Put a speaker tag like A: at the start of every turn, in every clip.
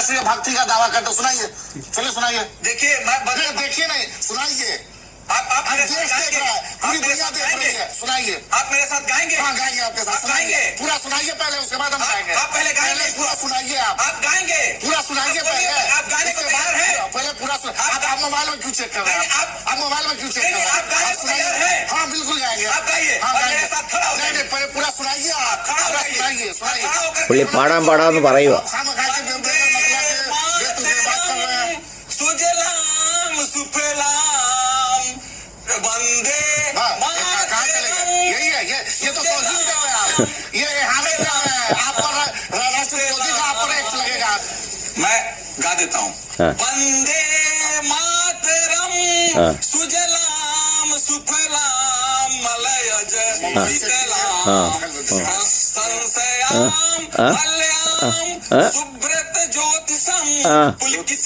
A: राष्ट्रीय भक्ति का दावा करते सुनाइए चलिए सुनाइए
B: देखिए मैं
A: नहीं,
B: बदल
A: देखिए नहीं सुनाइए
B: आप आप
A: हम
B: मेरे
A: देश
B: साथ
A: देख
B: गाएंगे
A: रहा है
B: आप
A: पूरी
B: मेरे
A: दुनिया
B: साथ
A: देख रही
B: गाएंगे
A: है सुनाइए
B: आप मेरे साथ गाएंगे
A: हाँ गाएंगे आपके साथ
B: आप
A: सुनाइए
B: गाएंगे?
A: पूरा सुनाइए पहले उसके बाद हम
B: आप-
A: गाएंगे
B: आप पहले गाएंगे?
A: पूरा सुनाइए आप
B: आप गाएंगे
A: पूरा सुनाइए
B: आप बोलिए,
A: पहले
B: आप गाने को
A: उसके बाद
B: तैयार हैं?
A: पहले पूरा सुन
B: आप-
A: आप आप मोबाइल में क्यों चेक कर रहे हैं
B: नहीं,
A: आप आप मोबाइल में क्यों चेक
B: नहीं,
A: कर रहे हैं
B: आप गाने को
A: सुनाइए।
B: तैयार हैं?
A: हाँ बिल्कुल गाएंगे
B: आप गाइए,
A: हाँ
B: और
A: गाएंगे
B: मेरे साथ खड़ा हो
A: नहीं नहीं पहले पूरा सुनाइए आप
B: खड़ा हो
A: पूरा
B: जाइए।
A: सुनाइए
B: आप
A: सुनाइए
B: खड़ा होकर
C: പുള്ളി പാടാൻ പാടാന്ന് പറയുക
B: कुजलाम सुफलाम। बंदे
A: हाँ, यही है ये ये तो आप। ये हारे आप पर आप पर एक लगेगा।
B: मैं गा देता हूँ।
C: हाँ।
B: बंदे मातरम।
C: हाँ।
B: सुजलाम सुफलाम। मलयज शीतलाम सुब्रत ज्योतिषम।
C: पुलकित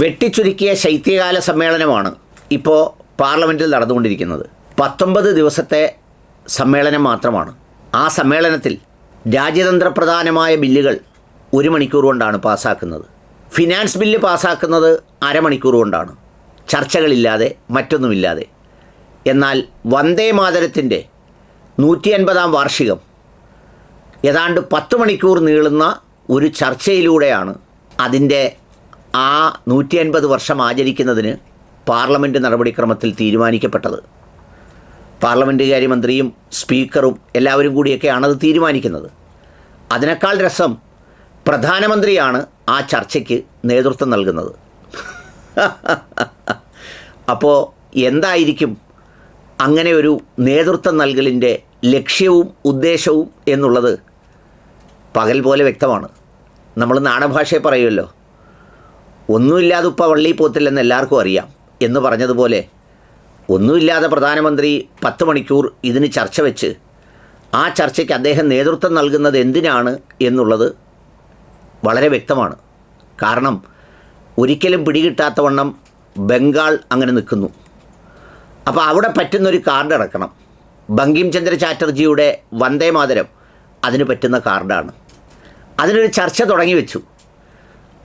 C: വെട്ടിച്ചുരുക്കിയ ശൈത്യകാല സമ്മേളനമാണ് ഇപ്പോൾ പാർലമെന്റിൽ നടന്നുകൊണ്ടിരിക്കുന്നത്. പത്തൊമ്പത് ദിവസത്തെ സമ്മേളനം മാത്രമാണ്. ആ സമ്മേളനത്തിൽ രാജ്യതന്ത്രപ്രധാനമായ ബില്ലുകൾ ഒരു മണിക്കൂർ കൊണ്ടാണ് പാസ്സാക്കുന്നത് ഫിനാൻസ് ബില്ല് പാസ്സാക്കുന്നത് അരമണിക്കൂർ കൊണ്ടാണ്. ചർച്ചകളില്ലാതെ മറ്റൊന്നുമില്ലാതെ. എന്നാൽ വന്ദേ മാതരത്തിന്റെ നൂറ്റി അൻപതാം വാർഷികം ഏതാണ്ട് പത്ത് മണിക്കൂർ നീളുന്ന ഒരു ചർച്ചയിലൂടെയാണ് അതിന്റെ ആ നൂറ്റി അൻപത് വർഷം ആചരിക്കുന്നതിന് പാർലമെന്റ് നടപടിക്രമത്തിൽ തീരുമാനിക്കപ്പെട്ടത്. പാർലമെന്റ് കാര്യമന്ത്രിയും സ്പീക്കറും എല്ലാവരും കൂടിയൊക്കെയാണ് അത് തീരുമാനിക്കുന്നത്. അതിനേക്കാൾ രസം പ്രധാനമന്ത്രിയാണ് ആ ചർച്ചയ്ക്ക് നേതൃത്വം നൽകുന്നത്. അപ്പോൾ എന്തായിരിക്കും അങ്ങനെ ഒരു നേതൃത്വം നൽകലിന്റെ ലക്ഷ്യവും ഉദ്ദേശവും എന്നുള്ളത് പകൽ പോലെ വ്യക്തമാണ്. നമ്മൾ നാടൻ ഭാഷയെ പറയുമല്ലോ. ഒന്നുമില്ലാതെ ഉപ്പ വള്ളി പോത്തില്ലെന്ന് എല്ലാവർക്കും അറിയാം എന്ന് പറഞ്ഞതുപോലെ ഒന്നുമില്ലാതെ പ്രധാനമന്ത്രി പത്ത് മണിക്കൂർ ഇതിന് ചർച്ച വെച്ച് ആ ചർച്ചയ്ക്ക് അദ്ദേഹം നേതൃത്വം നൽകുന്നത് എന്തിനാണ് എന്നുള്ളത് വളരെ വ്യക്തമാണ്. കാരണം ഒരിക്കലും പിടികിട്ടാത്ത വണ്ണം ബംഗാൾ അങ്ങനെ നിൽക്കുന്നു. അപ്പോൾ അവിടെ പറ്റുന്നൊരു കാർഡ് ഇറക്കണം ബങ്കിം ചന്ദ്ര ചാറ്റർജിയുടെ വന്ദേ മാതരം അതിന് പറ്റുന്ന കാർഡാണ്. അതിനൊരു ചർച്ച തുടങ്ങി വെച്ചു.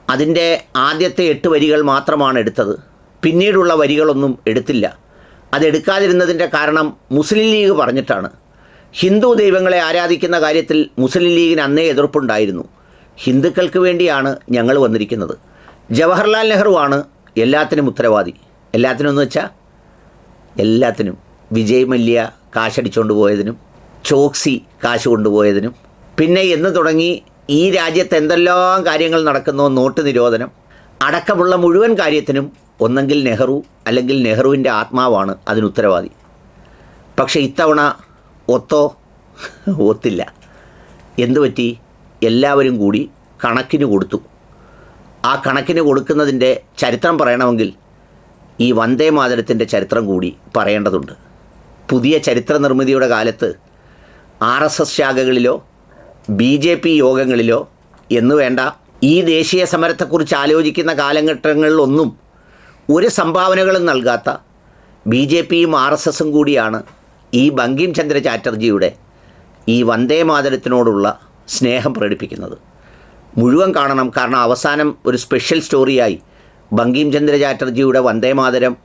C: അതിന്റെ ആദ്യത്തെ എട്ട് വരികൾ മാത്രമാണ് എടുത്തത്. പിന്നീടുള്ള വരികളൊന്നും എടുത്തില്ല. അതെടുക്കാതിരുന്നതിന്റെ കാരണം മുസ്ലിം ലീഗ് പറഞ്ഞിട്ടാണ്. ഹിന്ദു ദൈവങ്ങളെ ആരാധിക്കുന്ന കാര്യത്തിൽ മുസ്ലിം ലീഗിന് അന്നേ എതിർപ്പുണ്ടായിരുന്നു. ഹിന്ദുക്കൾക്ക് വേണ്ടിയാണ് ഞങ്ങൾ വന്നിരിക്കുന്നത്. ജവഹർലാൽ നെഹ്റുവാണ് എല്ലാത്തിനും ഉത്തരവാദി. എല്ലാത്തിനും എന്ന് വെച്ചാൽ എല്ലാത്തിനും. വിജയ് മല്യ കാശടിച്ചുകൊണ്ട് പോയതിനും ചോക്സി കാശ് കൊണ്ടുപോയതിനും. പിന്നെ എന്ന് തുടങ്ങി ഈ രാജ്യത്ത് എന്തെല്ലാം കാര്യങ്ങൾ നടക്കുന്നു? നോട്ട് നിരോധനം. അടക്കമുള്ള മുഴുവൻ കാര്യത്തിനും ഒന്നെങ്കിൽ നെഹ്റു അല്ലെങ്കിൽ നെഹ്റുവിന്റെ ആത്മാവാണ് അതിന് ഉത്തരവാദി. പക്ഷേ ഇത്തവണ ഒത്തോ ഒത്തില്ല. എന്തു പറ്റി? എല്ലാവരും കൂടി കണക്കിന് കൊടുത്തു. ആ കണക്കിന് കൊടുക്കുന്നതിന്റെ ചരിത്രം പറയണമെങ്കിൽ ഈ വന്ദേ മാതരത്തിന്റെ ചരിത്രം കൂടി പറയേണ്ടതുണ്ട്. പുതിയ ചരിത്ര നിർമ്മിതിയുടെ കാലത്ത് ആർ എസ് എസ് ശാഖകളിലോ ബി ജെ പി യോഗങ്ങളിലോ എന്ന് വേണ്ട. ഈ ദേശീയ സമരത്തെക്കുറിച്ച് ആലോചിക്കുന്ന കാലഘട്ടങ്ങളിലൊന്നും ഒരു സംഭാവനകളും നൽകാത്ത ബി ജെ പിയും ആർ എസ് എസും കൂടിയാണ് ഈ ബങ്കിം ചന്ദ്ര ചാറ്റർജിയുടെ ഈ വന്ദേ മാതരത്തിനോടുള്ള സ്നേഹം പ്രകടിപ്പിക്കുന്നത്. മുഴുവൻ കാണണം. കാരണം അവസാനം ഒരു സ്പെഷ്യൽ സ്റ്റോറിയായി ബങ്കിം ചന്ദ്ര ചാറ്റർജിയുടെ വന്ദേ മാതരം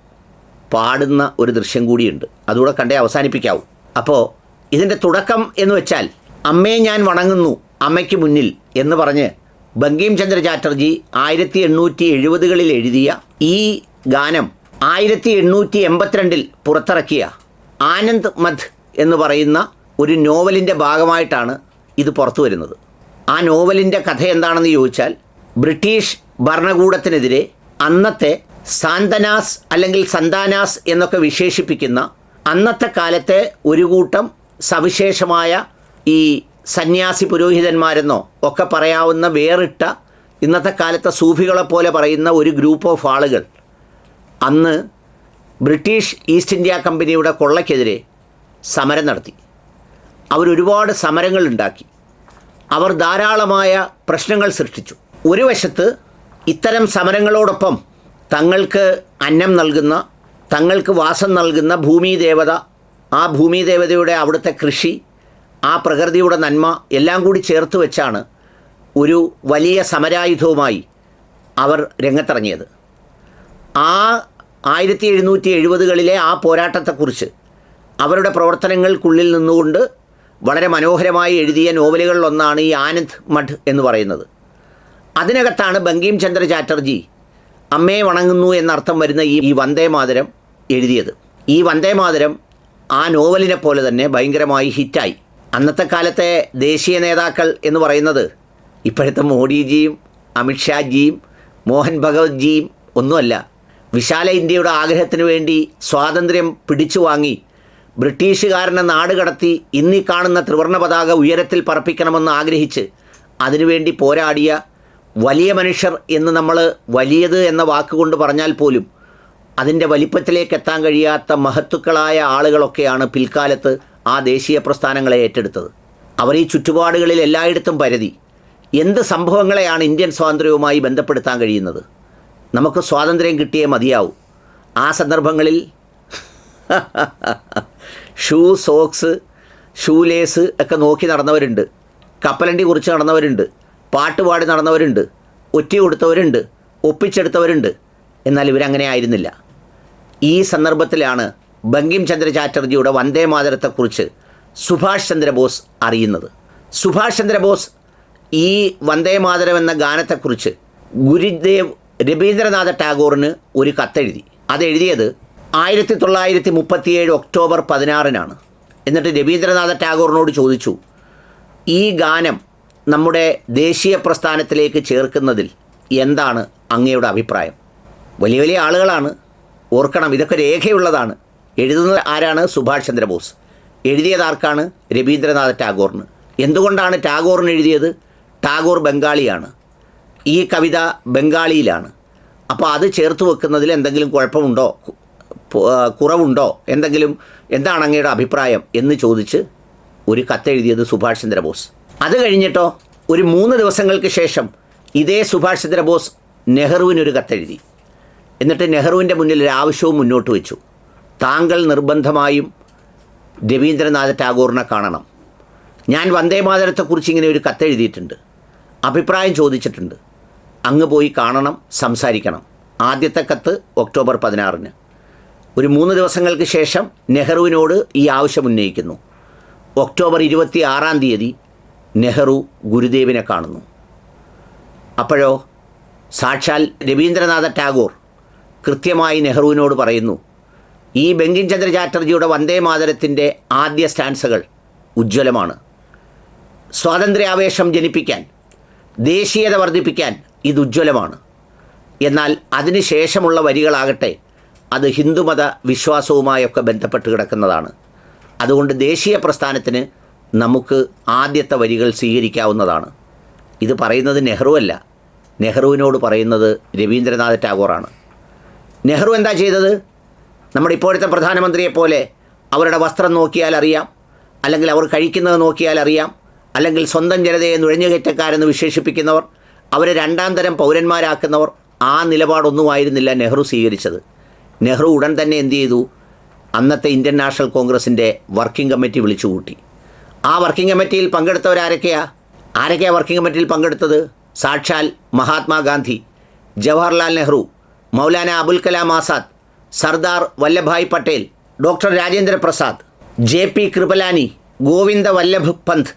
C: പാടുന്ന ഒരു ദൃശ്യം കൂടിയുണ്ട്. അതുകൂടെ കണ്ടേ അവസാനിപ്പിക്കാവൂ. അപ്പോൾ ഇതിന്റെ തുടക്കം എന്ന് വെച്ചാൽ അമ്മയെ ഞാൻ വണങ്ങുന്നു അമ്മയ്ക്ക് മുന്നിൽ എന്ന് പറഞ്ഞ് ബങ്കിം ചന്ദ്ര ചാറ്റർജി ആയിരത്തി എണ്ണൂറ്റി എഴുപതുകളിൽ എഴുതിയ ഈ ഗാനം ആയിരത്തി എണ്ണൂറ്റി എൺപത്തിരണ്ടിൽ പുറത്തിറക്കിയ ആനന്ദ് മധ് എന്ന് പറയുന്ന ഒരു നോവലിന്റെ ഭാഗമായിട്ടാണ് ഇത് പുറത്തു വരുന്നത്. ആ നോവലിന്റെ കഥ എന്താണെന്ന് ചോദിച്ചാൽ ബ്രിട്ടീഷ് ഭരണകൂടത്തിനെതിരെ അന്നത്തെ സാന്തനാസ് അല്ലെങ്കിൽ സന്താനാസ് എന്നൊക്കെ വിശേഷിപ്പിക്കുന്ന അന്നത്തെ കാലത്തെ ഒരു കൂട്ടം സവിശേഷമായ ഈ സന്യാസി പുരോഹിതന്മാരെന്നോ ഒക്കെ പറയാവുന്ന വേറിട്ട ഇന്നത്തെ കാലത്തെ സൂഫികളെ പോലെ പറയുന്ന ഒരു ഗ്രൂപ്പ് ഓഫ് ആളുകൾ അന്ന് ബ്രിട്ടീഷ് ഈസ്റ്റ് ഇന്ത്യ കമ്പനിയുടെ കൊള്ളയ്ക്കെതിരെ സമരം നടത്തി. അവരൊരുപാട് സമരങ്ങൾ ഉണ്ടാക്കി. അവർ ധാരാളമായ പ്രശ്നങ്ങൾ സൃഷ്ടിച്ചു. ഒരു വശത്ത് ഇത്തരം സമരങ്ങളോടൊപ്പം തങ്ങൾക്ക് അന്നം നൽകുന്ന തങ്ങൾക്ക് വാസം നൽകുന്ന ഭൂമി ദേവത ആ ഭൂമി ദേവതയുടെ അവിടുത്തെ കൃഷി ആ പ്രകൃതിയുടെ നന്മ എല്ലാം കൂടി ചേർത്ത് വെച്ചാണ് ഒരു വലിയ സമരായുധവുമായി അവർ രംഗത്തിറങ്ങിയത്. ആ ആയിരത്തി എഴുന്നൂറ്റി എഴുപതുകളിലെ ആ പോരാട്ടത്തെക്കുറിച്ച് അവരുടെ പ്രവർത്തനങ്ങൾക്കുള്ളിൽ നിന്നുകൊണ്ട് വളരെ മനോഹരമായി എഴുതിയ നോവലുകളിലൊന്നാണ് ഈ ആനന്ദ് മഠ് എന്ന് പറയുന്നത്. അതിനകത്താണ് ബങ്കിം ചന്ദ്ര ചാറ്റർജി അമ്മയെ വണങ്ങുന്നു എന്നർത്ഥം വരുന്ന ഈ വന്ദേ മാതരം എഴുതിയത്. ഈ വന്ദേ മാതരം ആ നോവലിനെ പോലെ തന്നെ ഭയങ്കരമായി ഹിറ്റായി. അന്നത്തെ കാലത്തെ ദേശീയ നേതാക്കൾ എന്ന് പറയുന്നത് ഇപ്പോഴത്തെ മോഡിജിയും അമിത്ഷാജിയും മോഹൻ ഭഗവത്ജിയും ഒന്നുമല്ല. വിശാല ഇന്ത്യയുടെ ആഗ്രഹത്തിന് വേണ്ടി സ്വാതന്ത്ര്യം പിടിച്ചു വാങ്ങി ബ്രിട്ടീഷുകാരനെ നാട് കടത്തി ഇന്നീ കാണുന്ന ത്രിവർണ പതാക ഉയരത്തിൽ പറപ്പിക്കണമെന്ന് ആഗ്രഹിച്ച് അതിനുവേണ്ടി പോരാടിയ വലിയ മനുഷ്യർ എന്ന് നമ്മൾ വലിയത് എന്ന വാക്കുകൊണ്ട് പറഞ്ഞാൽ പോലും അതിന്റെ വലിപ്പത്തിലേക്ക് എത്താൻ കഴിയാത്ത മഹത്തുക്കളായ ആളുകളൊക്കെയാണ് പിൽക്കാലത്ത് ആ ദേശീയ പ്രസ്ഥാനങ്ങളെ ഏറ്റെടുത്തത്. അവർ ഈ ചുറ്റുപാടുകളിൽ എല്ലായിടത്തും പരതി. എന്ത് സംഭവങ്ങളെയാണ് ഇന്ത്യൻ സ്വാതന്ത്ര്യവുമായി ബന്ധപ്പെടുത്താൻ കഴിയുന്നത്? നമുക്ക് സ്വാതന്ത്ര്യം കിട്ടിയേ മതിയാവും. ആ സന്ദർഭങ്ങളിൽ ഷൂ സോക്സ് ഷൂലേസ് ഒക്കെ നോക്കി നടന്നവരുണ്ട്. കപ്പലണ്ടി കുറിച്ച് നടന്നവരുണ്ട്. പാട്ടുപാടി നടന്നവരുണ്ട്. ഒറ്റ കൊടുത്തവരുണ്ട്. ഒപ്പിച്ചെടുത്തവരുണ്ട്. എന്നാൽ ഇവരങ്ങനെ ആയിരുന്നില്ല. ഈ സന്ദർഭത്തിലാണ് ബങ്കിം ചന്ദ്ര ചാറ്റർജിയുടെ വന്ദേ മാതരത്തെക്കുറിച്ച് സുഭാഷ് ചന്ദ്രബോസ് അറിയുന്നത്. സുഭാഷ് ചന്ദ്രബോസ് ഈ വന്ദേ മാതരം എന്ന ഗാനത്തെക്കുറിച്ച് ഗുരുദേവ് രവീന്ദ്രനാഥ ടാഗോറിന് ഒരു കത്തെഴുതി. അതെഴുതിയത് ആയിരത്തി തൊള്ളായിരത്തി മുപ്പത്തിയേഴ് ഒക്ടോബർ പതിനാറിനാണ്. എന്നിട്ട് രവീന്ദ്രനാഥ ടാഗോറിനോട് ചോദിച്ചു ഈ ഗാനം നമ്മുടെ ദേശീയ പ്രസ്ഥാനത്തിലേക്ക് ചേർക്കുന്നതിൽ എന്താണ് അങ്ങയുടെ അഭിപ്രായം? വലിയ വലിയ ആളുകളാണ്. ഓർക്കണം ഇതൊക്കെ രേഖയുള്ളതാണ്. എഴുതുന്നത് ആരാണ്? സുഭാഷ് ചന്ദ്രബോസ്. എഴുതിയത് ആർക്കാണ്? രവീന്ദ്രനാഥ് ടാഗോറിന്. എന്തുകൊണ്ടാണ് ടാഗോറിന് എഴുതിയത്? ടാഗോർ ബംഗാളിയാണ്. ഈ കവിത ബംഗാളിയിലാണ്. അപ്പോൾ അത് ചേർത്ത് വെക്കുന്നതിൽ എന്തെങ്കിലും കുഴപ്പമുണ്ടോ? കുറവുണ്ടോ? എന്തെങ്കിലും എന്താണ് അങ്ങയുടെ അഭിപ്രായം എന്ന് ചോദിച്ച് ഒരു കത്തെഴുതിയത് സുഭാഷ് ചന്ദ്രബോസ്. അത് കഴിഞ്ഞിട്ടോ ഒരു മൂന്ന് ദിവസങ്ങൾക്ക് ശേഷം ഇതേ സുഭാഷ് ചന്ദ്രബോസ് നെഹ്റുവിനൊരു കത്തെഴുതി. എന്നിട്ട് നെഹ്റുവിന്റെ മുന്നിൽ ഒരു ആവശ്യവും മുന്നോട്ട് വെച്ചു. താങ്കൾ നിർബന്ധമായും രവീന്ദ്രനാഥ ടാഗോറിനെ കാണണം. ഞാൻ വന്ദേമാതരത്തെക്കുറിച്ച് ഇങ്ങനെ ഒരു കത്തെഴുതിയിട്ടുണ്ട് അഭിപ്രായം ചോദിച്ചിട്ടുണ്ട്. അങ്ങ് പോയി കാണണം സംസാരിക്കണം. ആദ്യത്തെ കത്ത് ഒക്ടോബർ പതിനാറിന്. ഒരു മൂന്ന് ദിവസങ്ങൾക്ക് ശേഷം നെഹ്റുവിനോട് ഈ ആവശ്യം ഉന്നയിക്കുന്നു. ഒക്ടോബർ ഇരുപത്തി ആറാം തീയതി നെഹ്റു ഗുരുദേവിനെ കാണുന്നു. അപ്പോഴോ? സാക്ഷാൽ രവീന്ദ്രനാഥ ടാഗോർ കൃത്യമായി നെഹ്റുവിനോട് പറയുന്നു ഈ ബങ്കിം ചന്ദ്ര ചാറ്റർജിയുടെ വന്ദേ മാതരത്തിന്റെ ആദ്യ സ്റ്റാൻസുകൾ ഉജ്ജ്വലമാണ്. സ്വാതന്ത്ര്യാവേശം ജനിപ്പിക്കാൻ ദേശീയത വർദ്ധിപ്പിക്കാൻ ഇത് ഉജ്ജ്വലമാണ്. എന്നാൽ അതിനുശേഷമുള്ള വരികളാകട്ടെ അത് ഹിന്ദുമത വിശ്വാസവുമായൊക്കെ ബന്ധപ്പെട്ട് കിടക്കുന്നതാണ്. അതുകൊണ്ട് ദേശീയ പ്രസ്ഥാനത്തിന് നമുക്ക് ആദ്യത്തെ വരികൾ സ്വീകരിക്കാവുന്നതാണ്. ഇത് പറയുന്നത് നെഹ്റു അല്ല. നെഹ്റുവിനോട് പറയുന്നത് രവീന്ദ്രനാഥ് ടാഗോറാണ്. നെഹ്റു എന്താ ചെയ്തത്? നമ്മുടെ ഇപ്പോഴത്തെ പ്രധാനമന്ത്രിയെ പോലെ അവരുടെ വസ്ത്രം നോക്കിയാൽ അറിയാം അല്ലെങ്കിൽ അവർ കഴിക്കുന്നത് നോക്കിയാൽ അറിയാം അല്ലെങ്കിൽ സ്വന്തം ജനതയെ നുഴഞ്ഞുകയറ്റക്കാരെന്ന് വിശേഷിപ്പിക്കുന്നവർ അവരെ രണ്ടാം തരം പൗരന്മാരാക്കുന്നവർ ആ നിലപാടൊന്നും ആയിരുന്നില്ല നെഹ്റു സ്വീകരിച്ചത്. നെഹ്റു ഉടൻ തന്നെ എന്ത് ചെയ്തു? അന്നത്തെ ഇന്ത്യൻ നാഷണൽ കോൺഗ്രസിന്റെ വർക്കിംഗ് കമ്മിറ്റി വിളിച്ചുകൂട്ടി. ആ വർക്കിംഗ് കമ്മിറ്റിയിൽ പങ്കെടുത്തവരാരൊക്കെയാ ആരൊക്കെയാ വർക്കിംഗ് കമ്മിറ്റിയിൽ പങ്കെടുത്തത്? സാക്ഷാൽ Mahatma Gandhi Jawaharlal Nehru Maulana Abul Kalam Azad Sardar Vallabhbhai Patel doctor Rajendra Prasad J P Kripalani Govind Ballabh Pant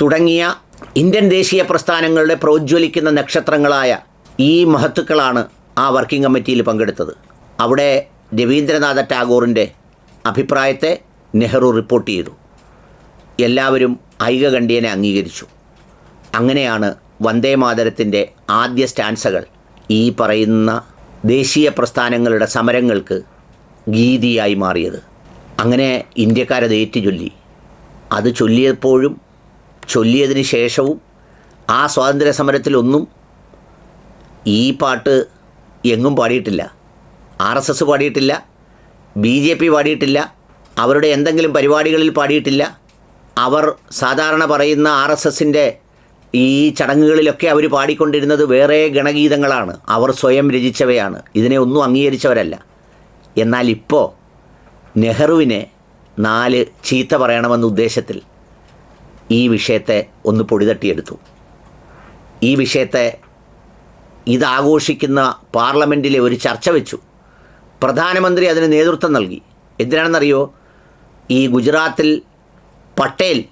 C: തുടങ്ങിയ ഇന്ത്യൻ ദേശീയ പ്രസ്ഥാനങ്ങളുടെ പ്രോജ്വലിക്കുന്ന നക്ഷത്രങ്ങളായ ഈ മഹത്തുക്കളാണ് ആ വർക്കിംഗ് കമ്മിറ്റിയിൽ പങ്കെടുത്തത്. അവിടെ രവീന്ദ്രനാഥ ടാഗോറിന്റെ അഭിപ്രായത്തെ നെഹ്റു റിപ്പോർട്ട് ചെയ്തു. എല്ലാവരും ഐകകണ്ഠ്യനെ അംഗീകരിച്ചു. അങ്ങനെയാണ് വന്ദേ മാതരത്തിന്റെ ആദ്യ സ്റ്റാൻസകൾ ഈ പറയുന്ന ദേശീയ പ്രസ്ഥാനങ്ങളുടെ സമരങ്ങൾക്ക് ഗീതിയായി മാറിയത്. അങ്ങനെ ഇന്ത്യക്കാരത് ഏറ്റുചൊല്ലി. അത് ചൊല്ലിയപ്പോഴും ചൊല്ലിയതിന് ശേഷവും ആ സ്വാതന്ത്ര്യ സമരത്തിലൊന്നും ഈ പാട്ട് എങ്ങും പാടിയിട്ടില്ല. ആർ എസ് എസ് പാടിയിട്ടില്ല ബി ജെ പി പാടിയിട്ടില്ല അവരുടെ എന്തെങ്കിലും പരിപാടികളിൽ പാടിയിട്ടില്ല. അവർ സാധാരണ പറയുന്ന ആർ എസ് എസിന്റെ ഈ ചടങ്ങുകളിലൊക്കെ അവർ പാടിക്കൊണ്ടിരുന്നത് വേറെ ഗണഗീതങ്ങളാണ്. അവർ സ്വയം രചിച്ചവയാണ്. ഇതിനെ ഒന്നും അംഗീകരിച്ചവരല്ല. എന്നാൽ ഇപ്പോൾ നെഹ്റുവിനെ നാല് ചീത്ത പറയണമെന്ന ഉദ്ദേശത്തിൽ ഈ വിഷയത്തെ ഒന്ന് പൊടിതട്ടിയെടുത്തു. ഈ വിഷയത്തെ ഇതാഘോഷിക്കുന്ന പാർലമെന്റിലെ ഒരു ചർച്ച വെച്ചു. പ്രധാനമന്ത്രി അതിന് നേതൃത്വം നൽകി. എന്തിനാണെന്നറിയോ? ഈ ഗുജറാത്തിൽ പട്ടേൽ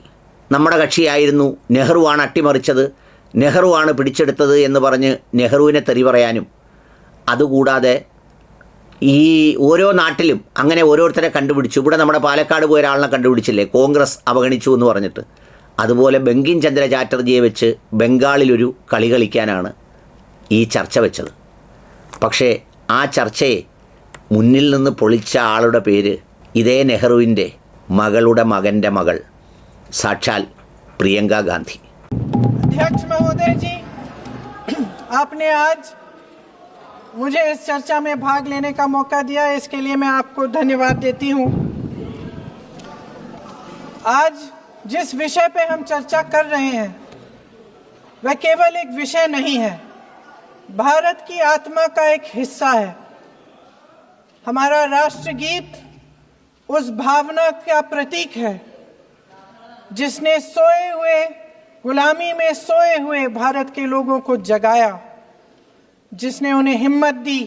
C: നമ്മുടെ കക്ഷിയായിരുന്നു നെഹ്റുവാണ് അട്ടിമറിച്ചത്. നെഹ്റുവാണ് പിടിച്ചെടുത്തത് എന്ന് പറഞ്ഞ് നെഹ്റുവിനെ തെറി പറയാനും. അതുകൂടാതെ ഈ ഓരോ നാട്ടിലും അങ്ങനെ ഓരോരുത്തരെ കണ്ടുപിടിച്ചു. ഇവിടെ നമ്മുടെ പാലക്കാട് പോയ ഒരാളിനെ കണ്ടുപിടിച്ചില്ലേ? കോൺഗ്രസ് അവഗണിച്ചു എന്ന് പറഞ്ഞിട്ട്. അതുപോലെ ബങ്കിം ചന്ദ്ര ചാറ്റർജിയെ വെച്ച് ബംഗാളിലൊരു കളി കളിക്കാനാണ് ഈ ചർച്ച വെച്ചത്. പക്ഷേ ആ ചർച്ചയെ മുന്നിൽ നിന്ന് പൊളിച്ച ആളുടെ പേര് ഇതേ നെഹ്റുവിന്റെ മകളുടെ മകന്റെ മകൾ साक्षात प्रियंका गांधी।
D: अध्यक्ष महोदय जी, आपने आज मुझे इस चर्चा में भाग लेने का मौका दिया, इसके लिए मैं आपको धन्यवाद देती हूँ। आज जिस विषय पे हम चर्चा कर रहे हैं, वह केवल एक विषय नहीं है, भारत की आत्मा का एक हिस्सा है। हमारा राष्ट्रगीत उस भावना का प्रतीक है। जिसने सोए हुए गुलामी में सोए हुए भारत के लोगों को जगाया जिसने उन्हें हिम्मत दी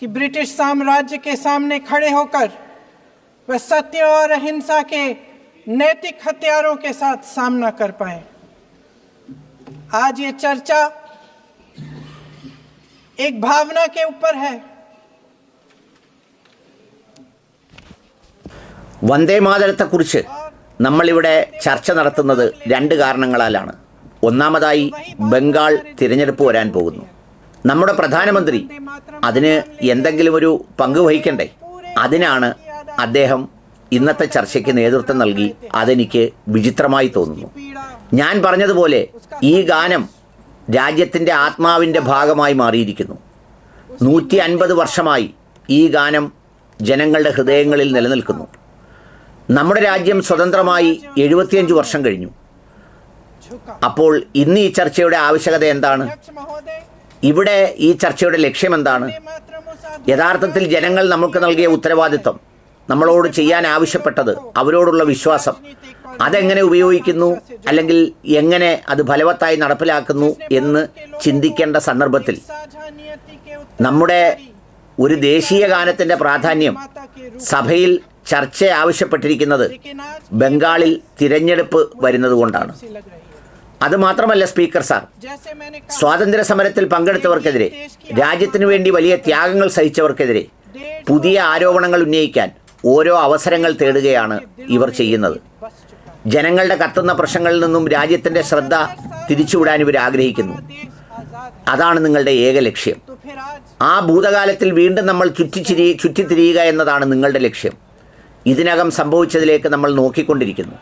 D: कि ब्रिटिश साम्राज्य के सामने खड़े होकर वह सत्य और अहिंसा के नैतिक हथियारों के साथ सामना कर पाए आज ये चर्चा एक भावना के ऊपर है
C: വന്ദേ മാതരത്തെക്കുറിച്ച് നമ്മളിവിടെ ചർച്ച നടത്തുന്നത് രണ്ട് കാരണങ്ങളാലാണ്. ഒന്നാമതായി ബംഗാൾ തിരഞ്ഞെടുപ്പ് വരാൻ പോകുന്നു. നമ്മുടെ പ്രധാനമന്ത്രി അതിന് എന്തെങ്കിലും ഒരു പങ്ക് വഹിക്കണ്ടേ? അതിനാണ് അദ്ദേഹം ഇന്നത്തെ ചർച്ചയ്ക്ക് നേതൃത്വം നൽകി അതെനിക്ക് വിചിത്രമായി തോന്നുന്നു. ഞാൻ പറഞ്ഞതുപോലെ ഈ ഗാനം രാജ്യത്തിന്റെ ആത്മാവിന്റെ ഭാഗമായി മാറിയിരിക്കുന്നു. നൂറ്റി അൻപത് വർഷമായി ഈ ഗാനം ജനങ്ങളുടെ ഹൃദയങ്ങളിൽ നിലനിൽക്കുന്നു. നമ്മുടെ രാജ്യം സ്വതന്ത്രമായി എഴുപത്തിയഞ്ച് വർഷം കഴിഞ്ഞു. അപ്പോൾ ഇന്ന് ഈ ചർച്ചയുടെ ആവശ്യകത എന്താണ്? ഇവിടെ ഈ ചർച്ചയുടെ ലക്ഷ്യം എന്താണ്? യഥാർത്ഥത്തിൽ ജനങ്ങൾ നമുക്ക് നൽകിയ ഉത്തരവാദിത്വം നമ്മളോട് ചെയ്യാൻ ആവശ്യപ്പെട്ടത് അവരോടുള്ള വിശ്വാസം അതെങ്ങനെ ഉപയോഗിക്കുന്നു അല്ലെങ്കിൽ എങ്ങനെ അത് ഫലവത്തായി നടപ്പിലാക്കുന്നു എന്ന് ചിന്തിക്കേണ്ട സന്ദർഭത്തിൽ നമ്മുടെ ഒരു ദേശീയ ഗാനത്തിന്റെ പ്രാധാന്യം സഭയിൽ ചർച്ച ആവശ്യപ്പെട്ടിരിക്കുന്നത് ബംഗാളിൽ തിരഞ്ഞെടുപ്പ് വരുന്നതുകൊണ്ടാണ്. അതുമാത്രമല്ല സ്പീക്കർ സാർ സ്വാതന്ത്ര്യ സമരത്തിൽ പങ്കെടുത്തവർക്കെതിരെ രാജ്യത്തിനു വേണ്ടി വലിയ ത്യാഗങ്ങൾ സഹിച്ചവർക്കെതിരെ പുതിയ ആരോപണങ്ങൾ ഉന്നയിക്കാൻ ഓരോ അവസരങ്ങൾ തേടുകയാണ് ഇവർ ചെയ്യുന്നത്. ജനങ്ങളുടെ കത്തുന്ന പ്രശ്നങ്ങളിൽ നിന്നും രാജ്യത്തിന്റെ ശ്രദ്ധ തിരിച്ചുവിടാൻ ഇവർ ആഗ്രഹിക്കുന്നു. അതാണ് നിങ്ങളുടെ ഏക ലക്ഷ്യം. ആ ഭൂതകാലത്തിൽ വീണ്ടും നമ്മൾ ചുറ്റിച്ചിരി ചുറ്റിത്തിരിയുക എന്നതാണ് നിങ്ങളുടെ ലക്ഷ്യം. ഇതിനകം സംഭവിച്ചതിലേക്ക് നമ്മൾ നോക്കിക്കൊണ്ടിരിക്കുന്നു.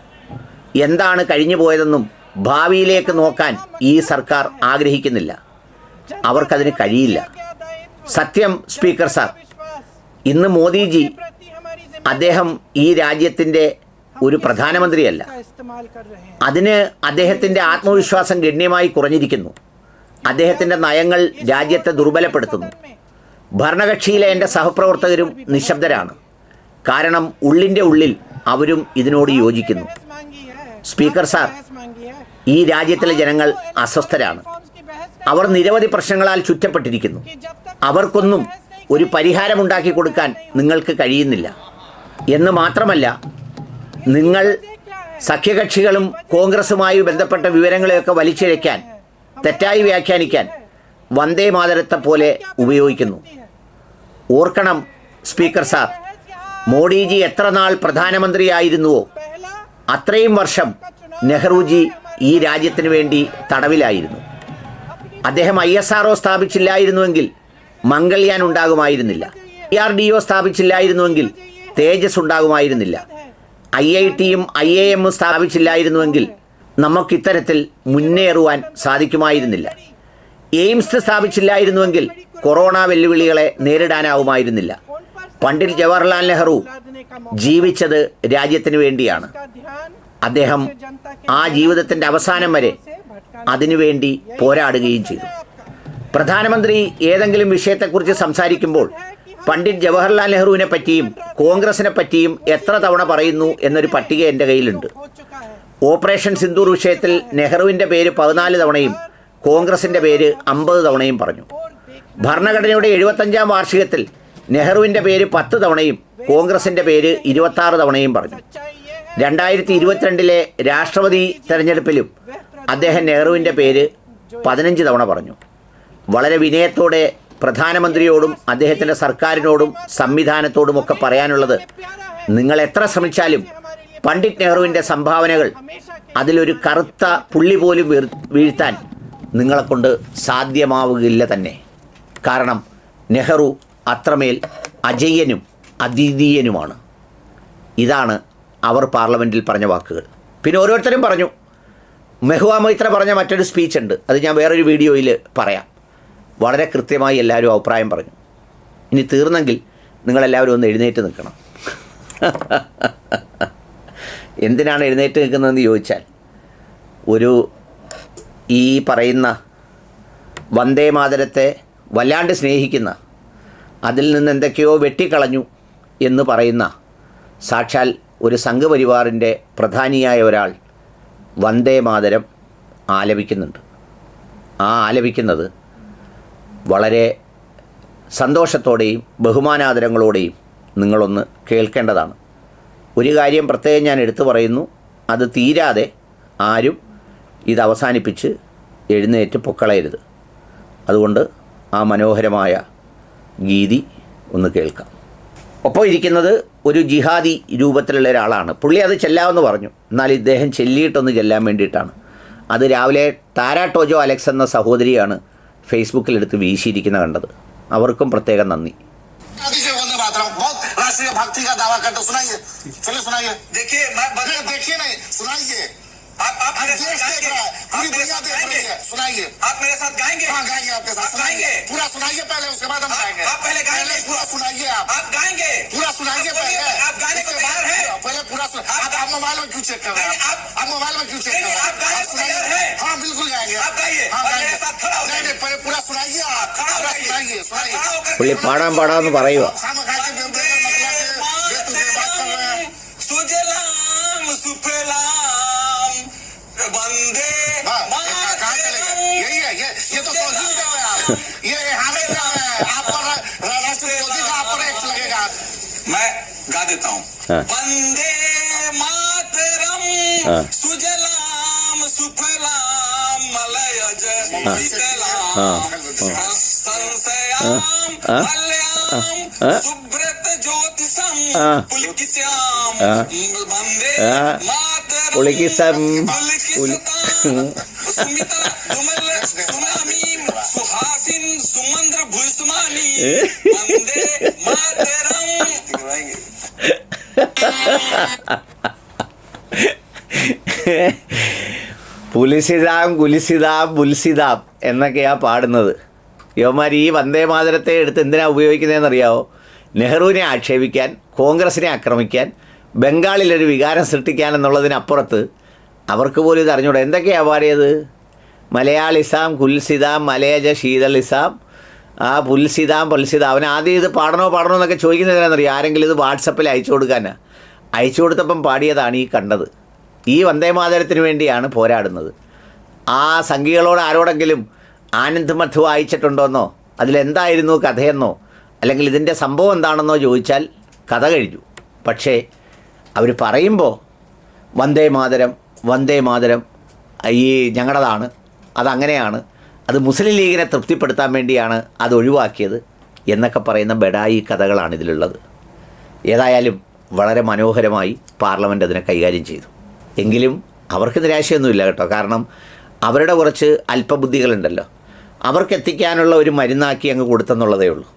C: എന്താണ് കഴിഞ്ഞു പോയതെന്നും ഭാവിയിലേക്ക് നോക്കാൻ ഈ സർക്കാർ ആഗ്രഹിക്കുന്നില്ല. അവർക്കതിന് കഴിയില്ല. സത്യം സ്പീക്കർ സാർ ഇന്ന് മോദിജി അദ്ദേഹം ഈ രാജ്യത്തിന്റെ ഒരു പ്രധാനമന്ത്രിയല്ല. അതിന് അദ്ദേഹത്തിന്റെ ആത്മവിശ്വാസം ഗണ്യമായി കുറഞ്ഞിരിക്കുന്നു. അദ്ദേഹത്തിന്റെ നയങ്ങൾ രാജ്യത്തെ ദുർബലപ്പെടുത്തുന്നു. ഭരണകക്ഷിയിലെ എന്റെ സഹപ്രവർത്തകരും നിശബ്ദരാണ്. കാരണം ഉള്ളിന്റെ ഉള്ളിൽ അവരും ഇതിനോട് യോജിക്കുന്നു. സ്പീക്കർ സാർ ഈ രാജ്യത്തിലെ ജനങ്ങൾ അസ്വസ്ഥരാണ്. അവർ നിരവധി പ്രശ്നങ്ങളാൽ ചുറ്റപ്പെട്ടിരിക്കുന്നു. അവർക്കൊന്നും ഒരു പരിഹാരമുണ്ടാക്കി കൊടുക്കാൻ നിങ്ങൾക്ക് കഴിയുന്നില്ല. എന്ന് മാത്രമല്ല നിങ്ങൾ സഖ്യകക്ഷികളും കോൺഗ്രസുമായി ബന്ധപ്പെട്ട വിവരങ്ങളെയൊക്കെ വലിച്ചിഴയ്ക്കാൻ തെറ്റായി വ്യാഖ്യാനിക്കാൻ വന്ദേ മാതരത്തെ പോലെ ഉപയോഗിക്കുന്നു. ഓർക്കണം സ്പീക്കർ സാർ മോഡിജി എത്ര നാൾ പ്രധാനമന്ത്രിയായിരുന്നുവോ? അത്രയും വർഷം നെഹ്റുജി ഈ രാജ്യത്തിന് വേണ്ടി തടവിലായിരുന്നു. അദ്ദേഹം ഐ എസ് ആർ ഒ സ്ഥാപിച്ചില്ലായിരുന്നുവെങ്കിൽ മംഗൾയാൻ ഉണ്ടാകുമായിരുന്നില്ല. ഐ ആർ ഡി ഒ സ്ഥാപിച്ചില്ലായിരുന്നുവെങ്കിൽ തേജസ് ഉണ്ടാകുമായിരുന്നില്ല. ഐ ഐ ടിയും ഐ എ എമ്മും സ്ഥാപിച്ചില്ലായിരുന്നുവെങ്കിൽ നമുക്ക് ഇത്തരത്തിൽ മുന്നേറുവാൻ സാധിക്കുമായിരുന്നില്ല. എയിംസ് സ്ഥാപിച്ചില്ലായിരുന്നുവെങ്കിൽ കൊറോണ വെല്ലുവിളികളെ നേരിടാനാവുമായിരുന്നില്ല. പണ്ഡിറ്റ് ജവഹർലാൽ നെഹ്റു ജീവിച്ചത് രാജ്യത്തിന് വേണ്ടിയാണ്. അദ്ദേഹം ആ ജീവിതത്തിന്റെ അവസാനം വരെ അതിനുവേണ്ടി പോരാടുകയും ചെയ്തു. പ്രധാനമന്ത്രി ഏതെങ്കിലും വിഷയത്തെക്കുറിച്ച് സംസാരിക്കുമ്പോൾ പണ്ഡിറ്റ് ജവഹർലാൽ നെഹ്റുവിനെ പറ്റിയും കോൺഗ്രസിനെ പറ്റിയും എത്ര തവണ പറയുന്നു എന്നൊരു പട്ടിക എന്റെ കയ്യിലുണ്ട്. ഓപ്പറേഷൻ സിന്ദൂർ വിഷയത്തിൽ നെഹ്റുവിന്റെ പേര് പതിനാല് തവണയും കോൺഗ്രസിന്റെ പേര് അമ്പത് തവണയും പറഞ്ഞു. ഭരണഘടനയുടെ എഴുപത്തഞ്ചാം വാർഷികത്തിൽ നെഹ്റുവിന്റെ പേര് പത്ത് തവണയും കോൺഗ്രസിന്റെ പേര് ഇരുപത്താറ് തവണയും പറഞ്ഞു. രണ്ടായിരത്തി ഇരുപത്തിരണ്ടിലെ രാഷ്ട്രപതി തെരഞ്ഞെടുപ്പിലും അദ്ദേഹം നെഹ്റുവിന്റെ പേര് പതിനഞ്ച് തവണ പറഞ്ഞു. വളരെ വിനയത്തോടെ പ്രധാനമന്ത്രിയോടും അദ്ദേഹത്തിന്റെ സർക്കാരിനോടും സംവിധാനത്തോടും
D: ഒക്കെ പറയാനുള്ളത്
C: നിങ്ങൾ എത്ര ശ്രമിച്ചാലും പണ്ഡിറ്റ് നെഹ്റുവിന്റെ സംഭാവനകൾ അതിലൊരു കറുത്ത പുള്ളി പോലും വീഴ്ത്താൻ നിങ്ങളെക്കൊണ്ട് സാധ്യമാവുകയില്ല തന്നെ. കാരണം നെഹ്റു അത്രമേൽ അജയ്യനും അദ്വിതീയനുമാണ് ഇതാണ് അവർ പാർലമെന്റിൽ പറഞ്ഞ വാക്കുകൾ. പിന്നെ ഓരോരുത്തരും പറഞ്ഞു. മെഹുവ മൈത്ര പറഞ്ഞ മറ്റൊരു സ്പീച്ച് ഉണ്ട്. അത് ഞാൻ വേറൊരു വീഡിയോയിൽ പറയാം. വളരെ കൃത്യമായി എല്ലാവരും അഭിപ്രായം പറഞ്ഞു. ഇനി തീർന്നെങ്കിൽ നിങ്ങളെല്ലാവരും ഒന്ന് എഴുന്നേറ്റ് നിൽക്കണം. എന്തിനാണ് എഴുന്നേറ്റ് നിൽക്കുന്നതെന്ന് ചോദിച്ചാൽ ഒരു ഈ പറയുന്ന വന്ദേ മാതരത്തെ വല്ലാണ്ട് സ്നേഹിക്കുന്ന അതിൽ നിന്ന് എന്തൊക്കെയോ വെട്ടിക്കളഞ്ഞു എന്ന് പറയുന്ന സാക്ഷാൽ ഒരു സംഘപരിവാറിന്റെ പ്രധാനിയായ ഒരാൾ വന്ദേ മാതരം ആലപിക്കുന്നുണ്ട്. ആ ആലപിക്കുന്നത് വളരെ സന്തോഷത്തോടെയും ബഹുമാനാദരങ്ങളോടെയും നിങ്ങളൊന്ന് കേൾക്കേണ്ടതാണ്. ഒരു കാര്യം പ്രത്യേകം ഞാൻ എടുത്തു പറയുന്നു. അത് തീരാതെ ആരും ഇത് അവസാനിപ്പിച്ച് എഴുന്നേറ്റ് പൊക്കളയരുത്. അതുകൊണ്ട് ആ മനോഹരമായ ഗീതി ഒന്ന് കേൾക്കാം. ഒപ്പം ഇരിക്കുന്നത് ഒരു ജിഹാദി രൂപത്തിലുള്ള ഒരാളാണ്. പുള്ളി അത് ചെല്ലാമെന്ന് പറഞ്ഞു. എന്നാൽ ഇദ്ദേഹം ചെല്ലിയിട്ടൊന്ന് ചെല്ലാൻ വേണ്ടിയിട്ടാണ്. അത് രാവിലെ താരാ ടോജോ അലക്സ് എന്ന സഹോദരിയാണ് ഫേസ്ബുക്കിലെടുത്ത് വീശിയിരിക്കുന്ന കണ്ടത്. അവർക്കും പ്രത്യേകം നന്ദി.
A: गांधी जी वंदे मातरम बहुत राष्ट्रीय भक्ति का दावा करते हो। सुनाइए चलिए सुनाइए
B: देखिए मैं
A: नहीं,
B: बता-
A: देखिए नहीं सुनाइए
B: आप आप मेरे
A: देश
B: साथ
A: देख
B: गाएंगे
A: रहा है
B: आप
A: पूरी
B: मेरे
A: दुनिया
B: साथ
A: देख रही
B: गाएंगे
A: है सुनाइए
B: आप मेरे साथ गाएंगे
A: हाँ गाएंगे आपके साथ
B: आप
A: सुनाइए
B: गाएंगे
A: पूरा सुनाइए पहले उसके बाद हम
B: आप-
A: गाएंगे
B: आप पहले गाएंगे।
A: पूरा सुनाइए आप
B: आप गाएंगे
A: पूरा सुनाइए
B: आप बोलिए,
A: पहले
B: आप गाने को
A: उसके बाद
B: तैयार हैं?
A: पूरा- पहले पूरा सुन
B: आप-
A: आप आप मोबाइल में क्यों चेक कर रहे हैं
B: नहीं, आप-
A: आप मोबाइल में क्यों चेक
B: नहीं,
A: कर रहे
B: आप गाने
A: हैं
B: को
A: सुनाइए
B: तैयार हैं?
A: हाँ बिल्कुल गाएंगे
B: आप गाइए,
A: हाँ
B: और
A: गाएंगे
B: मेरे साथ खड़ा हो
A: नहीं नहीं पहले पूरा सुनाइए आप
B: खड़ा हो
A: पूरा
B: जाइए।
A: सुनाइए
B: आप
A: सुनाइए
B: खड़ा होकर
C: പുള്ളി പാടാൻ പാടാന്ന് പറയുക
A: खाना खा हाँ, कहाँ यही है ये ये तो तौहीन कर रहे हैं आप ये हारे कर रहे हैं आप पर मोदी का आप पर लगेगा
B: मैं गा देता हूँ
C: हाँ।
B: वंदे मातरम
C: हाँ।
B: सुजलाम सुफलाम मलयज
C: हाँ।
B: शीतलाम
C: हाँ।
B: संशयाम
C: हाँ।
B: मल्याम
C: हाँ।
B: सुब्रत ज्योतिषम
C: हाँ।
B: पुलकित्याम
C: हाँ।
B: वंदे
C: हाँ।
B: मातरम ഉളിക്കിസം
C: പുലിസിതാം ഗുലിസിതാം ബുൽസിതാം എന്നൊക്കെയാണ് പാടുന്നത്. യോമാർ ഈ വന്ദേ മാതരത്തെ എടുത്ത് എന്തിനാണ് ഉപയോഗിക്കുന്നതെന്നറിയാവോ? നെഹ്റുവിനെ ആക്ഷേപിക്കാൻ കോൺഗ്രസിനെ ആക്രമിക്കാൻ ബംഗാളിലൊരു വികാരം സൃഷ്ടിക്കാനെന്നുള്ളതിനപ്പുറത്ത് അവർക്ക് പോലും ഇത് എന്തൊക്കെയാണ് പാടിയത് മലയാളിസാം കുൽസിതാം മലയജ ശീതളിസാം ആ പുൽസിതാം പുൽസിതാം അവൻ ആദ്യം ഇത് പാടണോ പാടണോ എന്നൊക്കെ ചോദിക്കുന്നതിനാണെന്നറിയാം? ആരെങ്കിലും ഇത് വാട്സപ്പിൽ അയച്ചു കൊടുക്കാനാ? അയച്ചു കൊടുത്തപ്പം പാടിയതാണ് ഈ കണ്ടത്. ഈ വന്ദേമാതരത്തിന് വേണ്ടിയാണ് പോരാടുന്നത്. ആ സംഘികളോട് ആരോടെങ്കിലും ആനന്ദ് മധു വായിച്ചിട്ടുണ്ടോന്നോ അതിലെന്തായിരുന്നു കഥയെന്നോ? അല്ലെങ്കിൽ ഇതിന്റെ സംഭവം എന്താണെന്നോ ചോദിച്ചാൽ കഥ കഴിഞ്ഞു. പക്ഷേ അവർ പറയുമ്പോൾ വന്ദേ മാതരം വന്ദേ മാതരം ഈ ഞങ്ങളുടേതാണ് അതങ്ങനെയാണ് അത് മുസ്ലിം ലീഗിനെ തൃപ്തിപ്പെടുത്താൻ വേണ്ടിയാണ് അത് ഒഴിവാക്കിയത് എന്നൊക്കെ പറയുന്ന ബഡായി കഥകളാണ് ഇതിലുള്ളത്. ഏതായാലും വളരെ മനോഹരമായി പാർലമെന്റ് അതിനെ കൈകാര്യം ചെയ്തു. എങ്കിലും അവർക്ക് നിരാശയൊന്നുമില്ല കേട്ടോ. കാരണം അവരുടെ കുറച്ച് അല്പബുദ്ധികളുണ്ടല്ലോ. അവർക്ക് എത്തിക്കാനുള്ള ഒരു മരുന്നാക്കി അങ്ങ് കൊടുത്തെന്നുള്ളതേ ഉള്ളൂ.